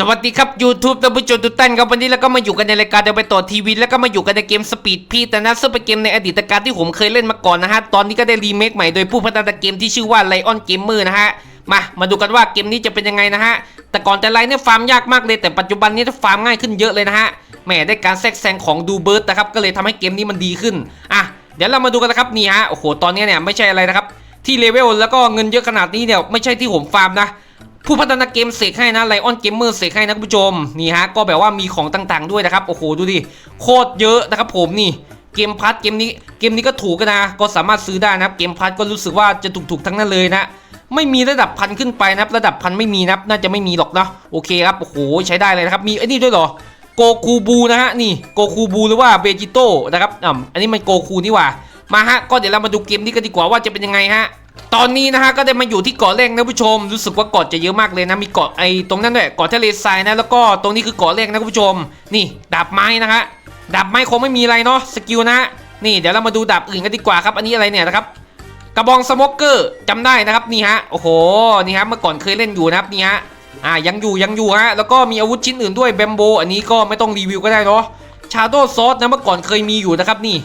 สวัสดีครับ YouTube ท่านผู้ชมทุกท่านครับวันนี้เราก็มาอยู่กันในรายการเดวไปต่อทีวีแล้วก็มาอยู่กันในเกมสปีดพีแต่นะซึ่งเป็นเกมในอดีตการที่ผมเคยเล่นมาก่อนนะฮะ ตอนนี้ก็ได้รีเมคใหม่โดยผู้พัฒนาเกมที่ชื่อว่า Lion Gamer นะฮะ มามาดูกันว่าเกมนี้จะเป็นยังไงนะฮะ แต่ก่อนแต่ไรเนี่ยฟาร์มยากมากเลยแต่ปัจจุบันนี้ฟาร์มง่ายขึ้นเยอะเลยนะฮะแหมได้การแทรกแซงของดูเบิร์ดนะครับก็เลยทำให้เกมนี้มันดีขึ้นอะเดี๋ยวเรามาดูกันนะครับนี่ฮะโอ้โหตอนนี้เนี่ยไม่ใช่อะไรนะครับที่เลเวลแล้วก็เงินเยอะขนาดนี้เนี่ยไม่ใช่ที่ผมฟาร์มนะ ผู้พัฒนาเกมเสกให้นะไลออนเกมเมอร์เสกให้นะคุณผู้ชมนี่ฮะก็แบบว่ามีของต่างๆด้วยนะครับโอ้โหดูดิโคตรเยอะนะครับผมนี่เกมพัทเกมนี้เกมนี้ก็ถูกกันนะก็สามารถซื้อได้นะครับเกมพัทก็รู้สึกว่าจะถูกๆทั้งนั้นเลยนะไม่มีระดับพันขึ้นไปนะครับระดับพันไม่มีนะครับน่าจะไม่มีหรอกนะโอเคครับโอ้โหใช้ได้เลยนะครับมีไอ้นี่ด้วยเหรอโกคูบูนะฮะนี่โกคูบูหรือว่าเบจิโต้นะครับอ่าอันนี้มันโกคูนี่หว่า มาฮะก็เดี๋ยวเรามาดูเกมนี้กันดีกว่าว่าจะเป็นยังไงฮะตอนนี้นะฮะก็ได้มาอยู่ที่เกาะแรกนะผู้ชม รู้สึกว่าเกาะจะเยอะมากเลยนะมีเกาะไอ้ตรงนั้นด้วยเกาะทะเลทรายนะแล้วก็ตรงนี้คือเกาะแรกนะคุณผู้ชม นี่ดาบไม้นะฮะดาบไม้คงไม่มีอะไรเนาะสกิลนะนี่เดี๋ยวเรามาดูดาบอื่นกันดีกว่าครับ อันนี้อะไรเนี่ยนะครับกระบองสโมกเกอร์จำได้นะครับนี่ฮะโอ้โหนี่ฮะเมื่อก่อนเคยเล่นอยู่นะครับนี่ฮะอ่ายังอยู่ยังอยู่ฮะแล้วก็มีอาวุธชิ้นอื่นด้วยแบมโบอันนี้ก็ไม่ต้องรีวิวก็ได้เนาะชาโดซอสนะเมื่อก่อนเคยมีอยู่นะครับนี่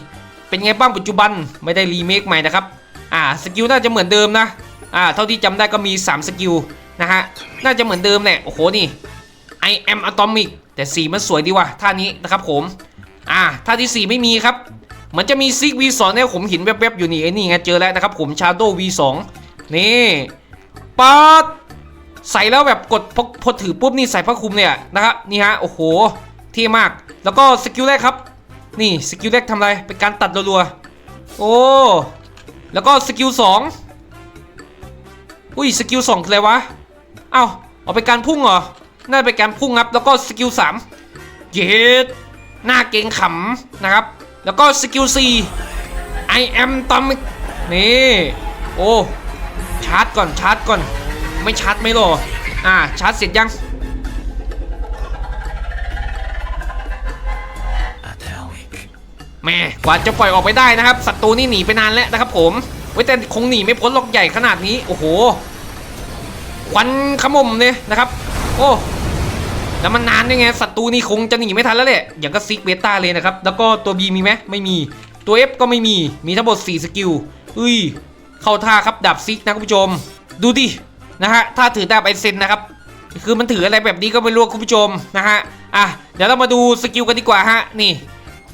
เป็นไงบ้างปัจจุบันไม่ได้รีเมคใหม่นะครับอ่าสกิลน่าจะเหมือนเดิมนะอ่าเท่าที่จำได้ก็มี 3 สกิลนะฮะน่าจะเหมือนเดิมแหละโอ้โหนี่ I am atomic แต่สีมันสวยดีว่ะท่านี้นะครับผมอ่าท่าที่ 4 ไม่มีครับมือนจะมีซิก V2 เนี่ยผมเห็นแวบๆอยู่นี่ไอ้นี่ไงเจอแล้วนะครับผม Shadow V2 นี่ปัดใส่แล้วแบบกดพอพอถือปุ๊บนี่ใส่ผ้าคลุมเนี่ยนะครับนี่ฮะโอ้โหเท่มาก แล้วก็สกิลแรกครับ นี่ สกิลแรกทำอะไร เป็นการตัดรัวๆ โอ้ แล้วก็สกิลสองอุ้ย สกิลสองคืออะไรวะ เอ้าเอาไปการพุ่งเหรอ น่าจะเป็นการพุ่งครับ แล้วก็สกิลสามเย็ดหน้าเก่งขำนะครับ แล้วก็สกิลสี่ I am Tomic นี่ โอ้ ชาร์จก่อน ชาร์จก่อน ไม่ชาร์จไม่หรอ อ่า ชาร์จเสร็จยัง แม่กว่าจะปล่อยออกไปได้นะครับศัตรูนี่หนีไปนานแล้วนะครับผมไว้แต่คงหนีไม่พ้นหรอกใหญ่ขนาดนี้โอ้โหควันขมมเลยนะครับ โอ้แล้วมันนานยังไงศัตรูนี่คงจะหนีไม่ทันแล้วแหละอย่างก็ซิกเบต้าเลยนะครับ แล้วก็ตัว B มีไหมไม่มีตัว F ก็ไม่มีมีทั้งหมด4สกิลอุ้ยเข้าท่าครับดาบซิกนะคุณผู้ชม ดูดินะฮะถ้าถือดาบไอเซนนะครับ คือมันถืออะไรแบบนี้ก็ไม่รู้คุณผู้ชมนะฮะอะเดี๋ยวเรามาดูสกิลกันดีกว่าฮะนี่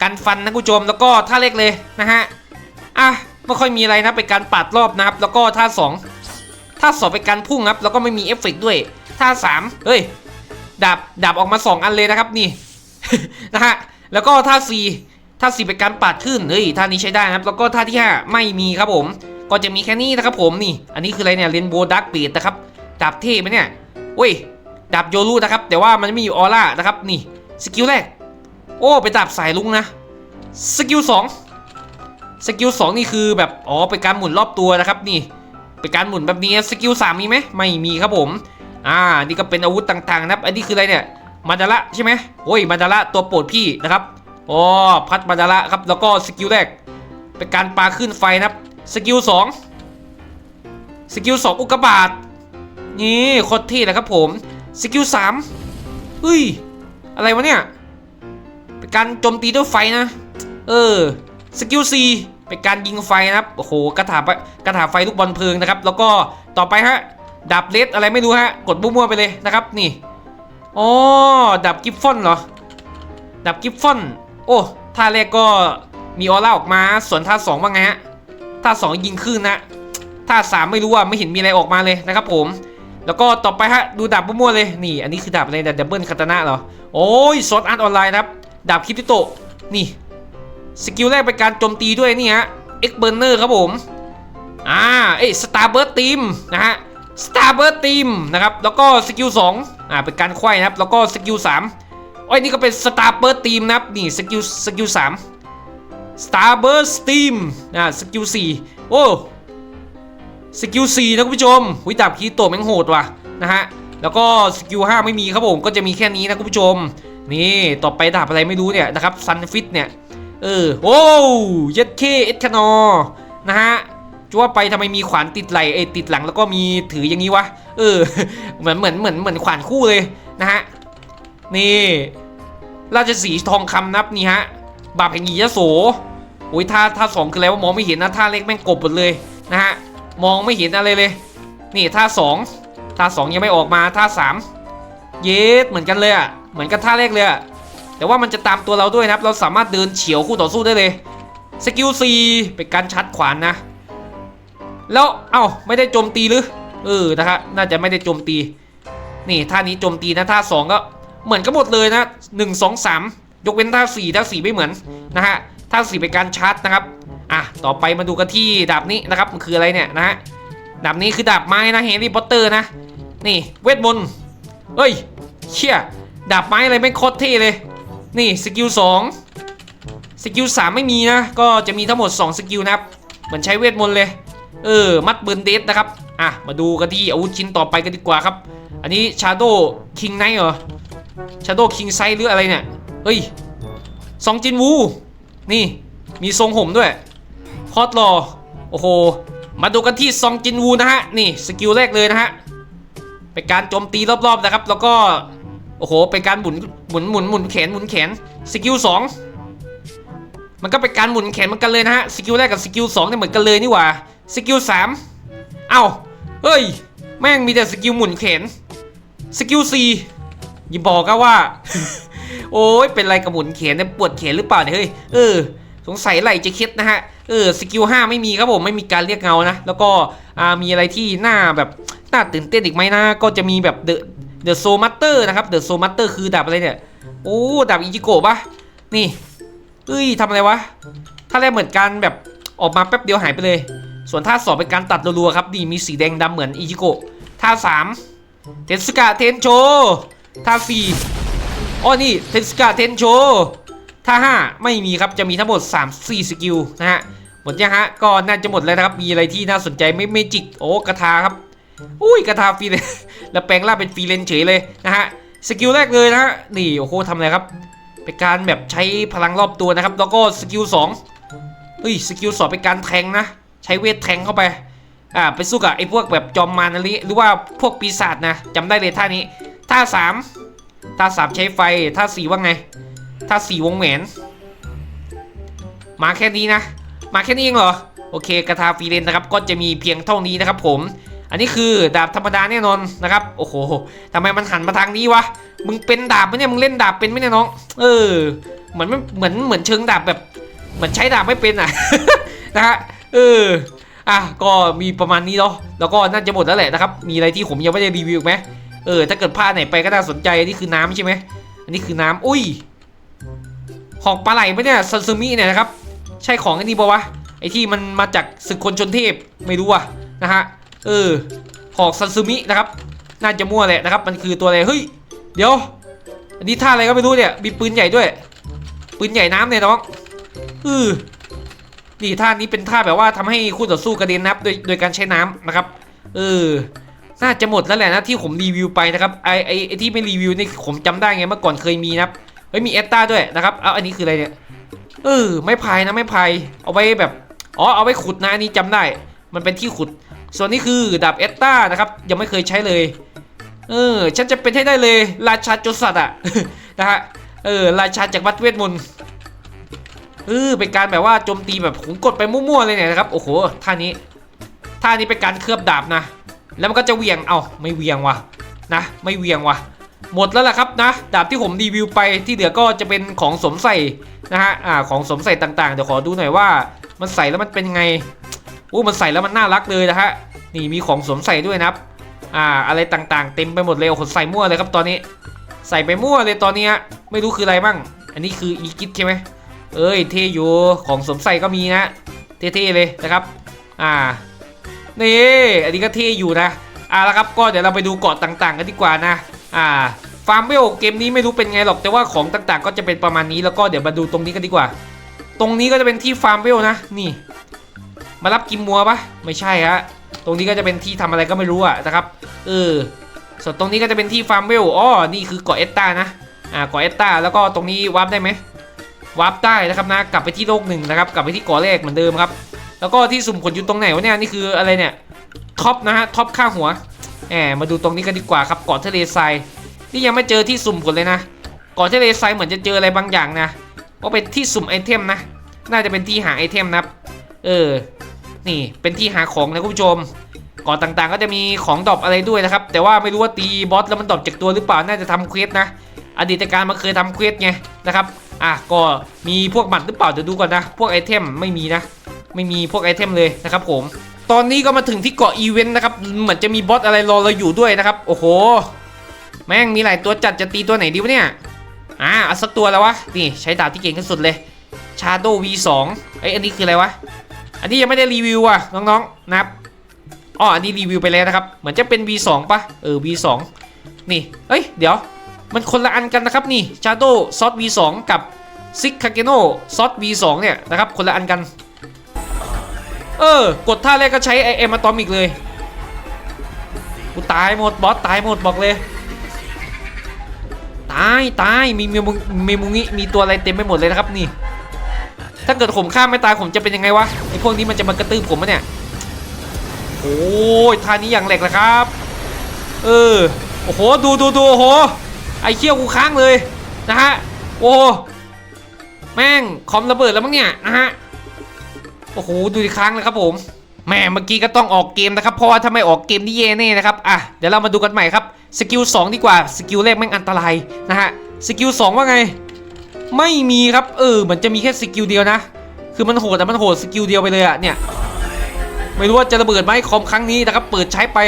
กันฟันนะคุณผู้ชมแล้วก็ท่าเล็กเลยนะฮะอะไม่ค่อยมีอะไรนะเป็นการปัดรอบนะครับ แล้วก็ท่าสองท่าสองเป็นการพุ่งครับ แล้วก็ไม่มีเอฟเฟกด้วยท่าสามเฮ้ยดาบดาบออกมาสองอันเลยนะครับนี่นะฮะแล้วก็ท่าสี่ท่าสี่เป็นการปัดขึ้นเฮ้ยท่านี้ใช้ได้นะครับ แล้วก็ท่าที่ห้าไม่มีครับผม ก็จะมีแค่นี้นะครับผมนี่ อันนี้คืออะไรเนี่ยเรนโบว์ดักเบีดนะครับดาบเท่ไหมเนี่ยเว้ยดาบโยรูนะครับ แต่ว่ามันไม่มีออร่านะครับนี่สกิลแรก โอ้ไปดาบสายลุงนะสกิลสองสกิลสองนี่คือแบบอ๋อเป็นการหมุนรอบตัวนะครับนี่เป็นการหมุนแบบนี้สกิลสามมีไหมไม่มีครับผมอ่านี่ก็เป็นอาวุธต่างๆนะครับอันนี้คืออะไรเนี่ยมาดาระใช่ไหมโอ้ยมาดาระตัวโปรดพี่นะครับอ๋อพัดมาดาระครับแล้วก็สกิลแรกเป็นการปาขึ้นไฟนะครับสกิลสองสกิลสองอุกกาบาตนี่โคตรเท่นะครับผมสกิลสามเฮ้ยอะไรวะเนี่ย เป็นการโจมตีด้วยไฟนะ เออ สกิลซีเป็นการยิงไฟนะครับ โอ้โห กระถากระถาไฟลูกบอลเพลิงนะครับ แล้วก็ต่อไปฮะ ดับเลสอะไรไม่รู้ฮะ กดมั่วๆไปเลยนะครับ นี่อ๋อดับกิฟฟอนเหรอ ดับกิฟฟอน โอ้ท่าแรกก็มีออร่าออกมา ส่วนท่าสองว่าไงฮะ ท่าสองยิงขึ้นนะ ท่าสามไม่รู้ว่าไม่เห็นมีอะไรออกมาเลยนะครับผม แล้วก็ต่อไปฮะ ดูดาบมั่วๆเลย นี่ อันนี้คือดาบอะไรดาบดับเบิลคาตานะเหรอ โอ้ยซอสอาร์ตออนไลน์นะครับ ดาบคิปิโตะนี่สกิลแรกเป็นการโจมตีด้วยนี่ฮะเอ็กเบอร์เนอร์ครับผมอ่าเอ้สตาร์เบิร์ดทีมนะฮะสตาร์เบิร์ดทีมนะครับแล้วก็สกิลสองอ่าเป็นการไขว้นะครับแล้วก็สกิลสามโอ้ยนี่ก็เป็นสตาร์เบิร์ดทีมนะครับนี่สกิลสกิลสามสตาร์เบิร์ดทีมอ่าสกิลสี่โอ้สกิล4นะคุณผู้ชมหุยดาบคีโตะแม่งโหดว่ะนะฮะแล้วก็สกิล5ไม่มีครับผมก็จะมีแค่นี้นะคุณผู้ชม นี่ต่อไปดาบอะไรไม่รู้เนี่ยนะครับซันฟิตเนี่ยเออโอ้ย็ดเคเอสคานอนะฮะจะว่าไปทำไมมีขวานติดไหลเอติดหลังแล้วก็มีถืออย่างนี้วะเออเหมือนเหมือนเหมือนเหมือนขวานคู่เลยนะฮะนี่ ราชสีทองคำนับนี่ฮะบาปแห่งหยียโสโอ้ยท่าท่าสองคืออะไรวะมองไม่เห็นนะท่าเล็กแม่งกบหมดเลยนะฮะมองไม่เห็นอะไรเลย นี่ท่าสองท่าสองยังไม่ออกมาท่าสามเยสเหมือนกันเลยอะ เหมือนกับท่าแรกเลยอะแต่ว่ามันจะตามตัวเราด้วยนะครับ เราสามารถเดินเฉียวคู่ต่อสู้ได้เลยสกิลซีเป็นการชัดขวานนะ แล้วเอ้าไม่ได้โจมตีหรือเออนะครับน่าจะไม่ได้โจมตี นี่ท่านี้โจมตีนะท่าสองก็เหมือนกันหมดเลยนะหนึ่งสองสามยกเว้นท่าสี่ท่าสี่ไม่เหมือนนะฮะท่าสี่เป็นการชาร์จนะครับอะต่อไปมาดูกันที่ดาบนี้นะครับมันคืออะไรเนี่ยนะฮะดาบนี้คือดาบไม้นะแฮร์รี่พอตเตอร์นะนี่เวทมนต์เฮ้ยเชี่ย ดาบไม้อะไรไม่โคตรเท่เลย นี่สกิลสองสกิลสามไม่มีนะ ก็จะมีทั้งหมด 2 สกิลนะครับ เหมือนใช้เวทมนต์เลย เออ มัดเบิร์นเดสนะครับ อะ มาดูกันที่อาวุธชิ้นต่อไปกันดีกว่าครับ อันนี้ Shadow King Knight เหรอ Shadow King Sight หรืออะไรเนี่ย เฮ้ยซองจินวู นี่ มีทรงห่มด้วย คอสรอโอ้โห มาดูกันที่ซองจินวูนะฮะ นี่สกิลแรกเลยนะฮะ เป็นการโจมตีรอบๆนะครับ แล้วก็ โอ้โห เป็นการหมุนหมุนหมุนหมุนแขนหมุนแขนสกิลสองมันก็เป็นการหมุนแขนเหมือนกันเลยนะฮะสกิลแรกกับสกิลสองเนี่ยเหมือนกันเลยนี่หว่าสกิลสามเอ้าเฮ้ย แม่งมีแต่สกิลหมุนแขนสกิลสี่อย่าบอกก็ว่า โอ้ยเป็นไรกับหมุนแขนเนี่ยปวดแขนหรือเปล่าเนี่ยเฮ้ยเออสงสัยไหลจะคล็ดนะฮะเออสกิลห้าไม่มีครับผมไม่มีการเรียกเงานะแล้วก็อ่ามีอะไรที่หน่าแบบน่าตื่นเต้นอีกไหมนะก็จะมีแบบเดอะ เดอะโซมัตเตอร์นะครับเดอะโซมัตเตอร์คือดาบอะไรเนี่ยโอ้ดาบอิจิโกะปะนี่เอ้ยทำอะไรวะถ้าแรกเหมือนกันแบบออกมาแป๊บเดียวหายไปเลย ส่วนท่าสองเป็นการตัดรัวๆครับดีมีสีแดงดำเหมือนอิจิโกะท่าสามเทนสกะเทนโชท่าสี่อ้อนี่เทนสกะเทนโชท่าห้าไม่มีครับจะมีทั้งหมด 3 4 สกิลนะฮะหมดยังฮะก็น่าจะหมดแล้วนะครับมีอะไรที่น่าสนใจไม่เมจิกโอ้กระทาครับ อุ้ยกระทาฟรีเลยแล้วแปลงร่างเป็นฟรีเลนเฉยเลยนะฮะสกิลแรกเลยนะฮะนี่โอ้โหทำอะไรครับเป็นการแบบใช้พลังรอบตัวนะครับ แล้วก็สกิลสองเฮ้ยสกิลสองเป็นการแทงนะ ใช้เวทแทงเข้าไปอ่าไปสู้กับไอ้พวกแบบจอมมารอะไรหรือว่าพวกปีศาจนะจำได้เลยท่านี้ท่าสามท่าสามใช้ไฟท่าสี่ว่าไงท่าสี่วงแหวนมาแค่นี้นะ มาแค่นี้เองเหรอโอเคกระทาฟีเลนนะครับก็จะมีเพียงเท่านี้นะครับผม อันนี้คือดาบธรรมดาแน่นอนนะครับ โอ้โหทำไมมันหันมาทางนี้วะ มึงเป็นดาบไหมเนี่ยมึงเล่นดาบเป็นไหมเนี่ยน้อง เออ เหมือนไม่เหมือนเหมือนเชิงดาบแบบ เหมือนใช้ดาบไม่เป็นอะนะฮะเอออะก็มีประมาณนี้เนาะแล้วก็น่าจะหมดแล้วแหละนะครับ มีอะไรที่ผมยังไม่ได้รีวิวไหมเออ ถ้าเกิดพลาดไหนไปก็น่าสนใจอันนี้คือน้ำใช่ไหมอันนี้คือน้ำอุ้ย ของปลาไหลไหมเนี่ยซันซูมิเนี่ยนะครับ ใช่ของไอ้นี่ปะวะไอที่มันมาจากศึกคนชนเทพไม่รู้อะนะฮะ เออหอกซันซูมินะครับ น่าจะมั่วแหละนะครับ มันคือตัวอะไรเฮ้ยเดี๋ยว อันนี้ท่าอะไรก็ไม่รู้เนี่ยมีปืนใหญ่ด้วย ปืนใหญ่น้ำเนี่ยน้องเออนี่ท่านี้เป็นท่าแบบว่าทำให้คู่ต่อสู้กระเด็นนะครับโดยโดยการใช้น้ำนะครับ เออน่าจะหมดแล้วแหละนะที่ผมรีวิวไปนะครับไอไอไอที่ไม่รีวิวนี่ผมจำได้ไงเมื่อก่อนเคยมีนะครับเฮ้ยมีเอสตาด้วยนะครับเอาอันนี้คืออะไรเนี่ยเออไม่พายนะไม่พายเอาไว้แบบอ๋อเอาไว้ขุดนะอันนี้จำได้ มันเป็นที่ขุด ส่วนนี้คือดาบเอสตานะครับยังไม่เคยใช้เลย เออฉันจะเป็นให้ได้เลย ราชาจรสัตว์อะนะฮะเออราชาจากวัดเวทมนต์เออเป็นการแบบว่าโจมตีแบบผมกดไปมั่วๆเลยเนี่ยนะครับโอ้โหท่านี้ท่านี้เป็นการเคลือบดาบนะแล้วมันก็จะเวียง เอ้าไม่เวียงว่ะนะ ไม่เวียงว่ะ หมดแล้วล่ะครับนะ ดาบที่ผมรีวิวไปที่เหลือก็จะเป็นของสวมใส่นะฮะ อ่า ของสวมใส่ต่างๆ เดี๋ยวขอดูหน่อยว่า มันใส่แล้วมันเป็นไง อู้มันใส่แล้วมันน่ารักเลยนะฮะนี่มีของสวมใส่ด้วยนะครับอ่าอะไรต่างๆ เต็มไปหมดเลยโอ้โหใส่มั่วเลยครับตอนนี้ ใส่ไปมั่วเลยตอนนี้ฮะไม่รู้คืออะไรบ้าง อันนี้คืออีกิฟใช่ไหมเอ้ยเท่อยู่ของสวมใส่ก็มีนะเท่ๆเลยนะครับ อ่านี่อันนี้ก็เท่อยู่นะอ่าแล้วครับก็เดี๋ยวเราไปดูเกาะต่างๆกันดีกว่านะอ่าฟาร์มเวลเกมนี้ไม่รู้เป็นไงหรอกแต่ว่าของต่างๆ ก็จะเป็นประมาณนี้แล้วก็เดี๋ยวมาดูตรงนี้กันดีกว่า ตรงนี้ก็จะเป็นที่ฟาร์มเวลนะนี่ มารับกิมมัวปะไม่ใช่ฮะตรงนี้ก็จะเป็นที่ทำอะไรก็ไม่รู้อะนะครับเออส่วนตรงนี้ก็จะเป็นที่ฟาร์มเวลอ๋อนี่คือเกาะเอสตานะอ่าเกาะเอสตาแล้วก็ตรงนี้วาร์ปได้ไหมวาร์ปได้นะครับนะกลับไปที่โลกหนึ่งนะครับกลับไปที่เกาะแรกเหมือนเดิมครับ แล้วก็ที่สุ่มผลอยู่ตรงไหนวะเนี่ยนี่คืออะไรเนี่ยท็อปนะฮะท็อปข้างหัวแหมมาดูตรงนี้กันดีกว่าครับเกาะทะเลทรายนี่ยังไม่เจอที่สุ่มผลเลยนะเก่อนที่เลไซเหมือนจะเจออะไรบางอย่างนะก็เป็นที่สุ่มไอเทมนะน่าจะเป็นที่หาไอเทมนะครับเออ นี่เป็นที่หาของนะคุณผู้ชมก่อนต่างๆ ก็จะมีของดรอปอะไรด้วยนะครับ แต่ว่าไม่รู้ว่าตีบอสแล้วมันดรอปจากตัวหรือเปล่าน่าจะทำเควสนะ อดีตการมาเคยทำเควสไงนะครับอะก็มีพวกบัตรหรือเปล่าเดี๋ยวดูก่อนนะ พวกไอเทมไม่มีนะ ไม่มีพวกไอเทมเลยนะครับผม ตอนนี้ก็มาถึงที่เกาะอีเวนต์นะครับเหมือนจะมีบอสอะไรรอเราอยู่ด้วยนะครับ โอ้โห แม่งมีหลายตัวจัดจะตีตัวไหนดีวะเนี่ยอ่าเอาสักตัวแล้ววะนี่ใช้ดาบที่เก่งที่สุดเลย Shadow V2 เอ้ยอันนี้คืออะไรวะ อันนี้ยังไม่ได้รีวิวอะน้องๆนะครับอ๋ออันนี้รีวิวไปแล้วนะครับ เหมือนจะเป็น V2 ปะเออ V2 นี่ เอ้ย เดี๋ยว มันคนละอันกันนะครับนี่ Shadow s o t V2 กับ s i k a g e n o s o t V2 เนี่ยนะครับ คนละอันกัน เออ กดท่าแรกก็ใช้ไอเอ็มอะตอมิกเลย กูตายหมดบอสตายหมดบอกเลย ตายตายมีเมมุเมมุงิมีตัวอะไรเต็มไปหมดเลยนะครับนี่ ถ้าเกิดผมฆ่าไม่ตายผมจะเป็นยังไงวะไอพวกนี้มันจะมากระตืบผมมะเนี่ยโอ้ยท่านี้อย่างแหลกเลยครับ เออโอ้โหดูดูดูโอ้โหไอเขี้ยวกูค้างเลยนะฮะโอ้แม่งคอมระเบิดแล้วมั้งเนี่ยนะฮะโอ้โหดูอีกครั้งเลยครับผมแม่เมื่อกี้ก็ต้องออกเกมนะครับเพราะว่าถ้าไม่ออกเกมนี่เย่แน่นะครับอะเดี๋ยวเรามาดูกันใหม่ครับสกิล2ดีกว่าสกิลแรกแม่งอันตรายนะฮะสกิล2ว่าไง ไม่มีครับเออเหมือนจะมีแค่สกิลเดียวนะ คือมันโหดแต่มันโหดสกิลเดียวไปเลยอะเนี่ยไม่รู้ว่าจะระเบิดไหมคอมครั้งนี้นะครับเปิดใช้ไป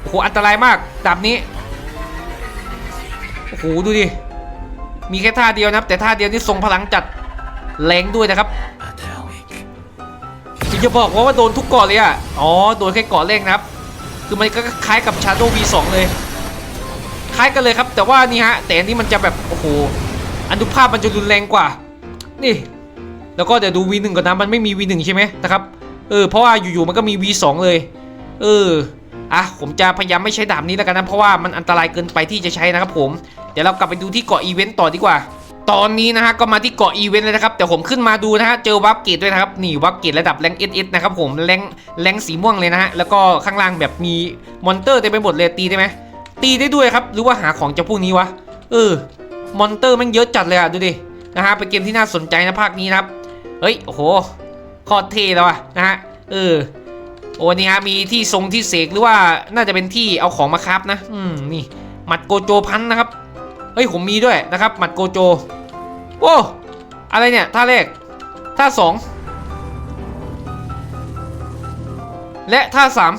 โอ้โหอันตรายมากดาบนี้โอ้โหดูดิมีแค่ท่าเดียวนะครับ แต่ท่าเดียวนี่ทรงพลังจัดแรงด้วยนะครับคือจะบอกว่าว่าโดนทุกเกาะเลยอะอ๋อโดนแค่เกาะแรกนะครับ คือมันก็คล้ายกับ Shadow V2 เลย คล้ายกันเลยครับ แต่ว่านี่ฮะแต่นนี้มันจะแบบโอ้โห อนุภาพมันจะรุนแรงกว่า นี่ แล้วก็เดี๋ยวดู V1 ก่อนนะมันไม่มี V1 ใช่ไหมนะครับ เออ เพราะว่าอยู่ๆมันก็มี V2 เลย เออ อะ ผมจะพยายามไม่ใช้ดาบนี้แล้วกันนะ เพราะว่ามันอันตรายเกินไปที่จะใช้นะครับผม เดี๋ยวเรากลับไปดูที่เกาะอีเวนต์ต่อดีกว่า ตอนนี้นะฮะ ก็มาที่เกาะอีเวนต์เลยนะครับ แต่ผมขึ้นมาดูนะฮะ เจอวับเกตด้วยนะครับ นี่วับเกตระดับแรงเอสนะครับผม แรงแรงสีม่วงเลยนะฮะ แล้วก็ข้างล่างแบบมีมอนเตอร์เต็มไปหมดเลยตีได้ไหมตีได้ด้วยครับ หรือว่าหาของจากพวกนี้วะ เออ มอนเตอร์แมันเยอะจัดเลยอะดูดินะฮะเป็นเกมที่น่าสนใจนะภาคนี้นะครับ เฮ้ย โอ้โหคอดเทแล้วอะนะฮะเออโอ้นี่ฮะมีที่ทรงที่เสกหรือว่าน่าจะเป็นที่เอาของมาครับนะ อืมนี่หมัดโกโจพันนะครับเฮ้ยผมมีด้วยนะครับหมัดโกโจโอ้อะไรเนี่ยท่าแรกท่าสองและท่าสาม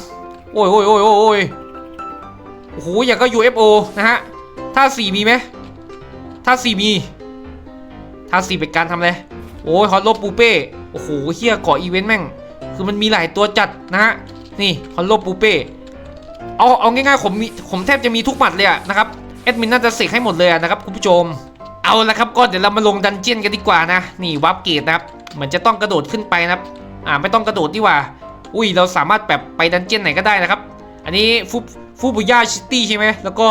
โอ้ยโอ้ยโอ้ยโอ้ยโอ้ยโอ้โหอย่างก็ UFO นะฮะท่าสี่มีไหม ท่าสี่มีท่าสี่เป็นการทำอะไร โอ้ยฮอลโลปูเป้ โอ้โหเฮียเกาะอีเวนต์แม่ง คือมันมีหลายตัวจัดนะฮะ นี่ฮอลโลปูเป้ เอาเอาง่ายๆผมมีผมแทบจะมีทุกหมัดเลยอะนะครับ แอดมินน่าจะเสกให้หมดเลยะนะครับคุณผู้ชม เอาละครับก็เดี๋ยวเรามาลงดันเจียนกันดีกว่านะ นี่วับเกตนะครับเหมือนจะต้องกระโดดขึ้นไปนะครับ อ่าไม่ต้องกระโดดดีกว่า อุ้ยเราสามารถแบบไปดันเจียนไหนก็ได้นะครับ อันนี้ฟู ฟูบุย่าซิตี้ใช่ไหมแล้วก็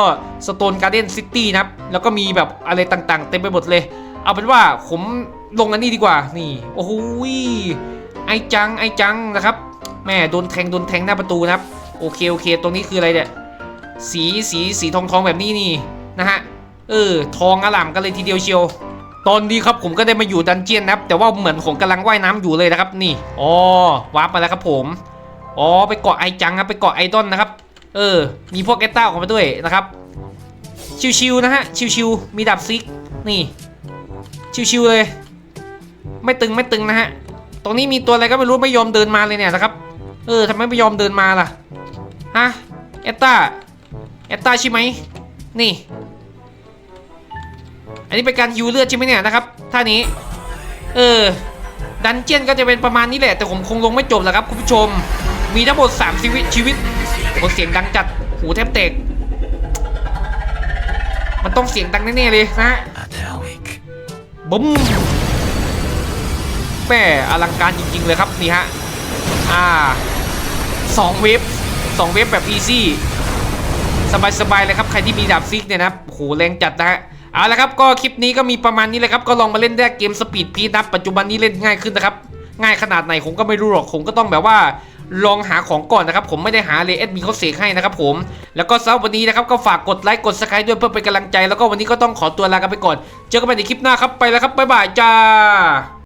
สโตนการ์เดนซิตี้นะครับ แล้วก็มีแบบอะไรต่างๆ เต็มไปหมดเลย เอาเป็นว่าผมลงอันนี้ดีกว่า นี่ โอ้โหไอจัง ไอจังนะครับ แม่โดนแทง โดนแทงหน้าประตูนะครับ โอเค โอเค ตรงนี้คืออะไรเนี่ย สี สี สีทองทองแบบนี้นี่ นะฮะ เออ ทองอล่ามกันเลยทีเดียวเชียว ตอนนี้ครับผมก็ได้มาอยู่ดันเจียนนะครับ แต่ว่าเหมือนผมกำลังว่ายน้ำอยู่เลยนะครับ นี่ อ๋อวาร์ปมาแล้วครับผม อ๋อ ไปเกาะไอจังครับ ไปเกาะไอดอนนะครับ เออ มีพวกแอตต้าออกมาด้วยนะครับ ชิวๆนะฮะ ชิวๆ มีดับซิก นี่ ชิวๆเลย ไม่ตึงไม่ตึงนะฮะ ตรงนี้มีตัวอะไรก็ไม่รู้ไม่ยอมเดินมาเลยเนี่ยนะครับ เออทำไมไม่ยอมเดินมาล่ะ ฮะเอตตาเอตตาใช่ไหม นี่ อันนี้เป็นการยูเลือดใช่ไหมเนี่ยนะครับ ท่านี้ เออ ดันเจียนก็จะเป็นประมาณนี้แหละ แต่ผมคงลงไม่จบแล้วครับคุณผู้ชม มีทั้งหมด3ชีวิตชีวิต โอ้เสียงดังจัดหูแทบแตกมันต้องเสียงดังแน่ๆเลยนะฮะบุ้มแม่อลังการจริงๆเลยครับนี่ฮะอ่าสองเวฟสองเวฟแบบอีซี่สบายๆเลยครับใครที่มีดาบซิกเนี่ยนะครับโอ้โหแรงจัดนะฮะเอาละครับก็คลิปนี้ก็มีประมาณนี้เลยครับก็ลองมาเล่นได้เกมสปีดพีนะครับปัจจุบันนี้เล่นง่ายขึ้นนะครับง่ายขนาดไหนผมก็ไม่รู้หรอกผมก็ต้องแบบว่า ลองหาของก่อนนะครับ ผมไม่ได้หาเลยเอดมีเขาเสกให้นะครับผมแล้วก็สำหรับวันนี้นะครับก็ฝากกดไลค์กดซับสไคร้ด้วยเพื่อเป็นกำลังใจ แล้วก็วันนี้ก็ต้องขอตัวลากันไปก่อน เจอกันใหม่ในคลิปหน้าครับไปแล้วครับบ๊ายบายจ้า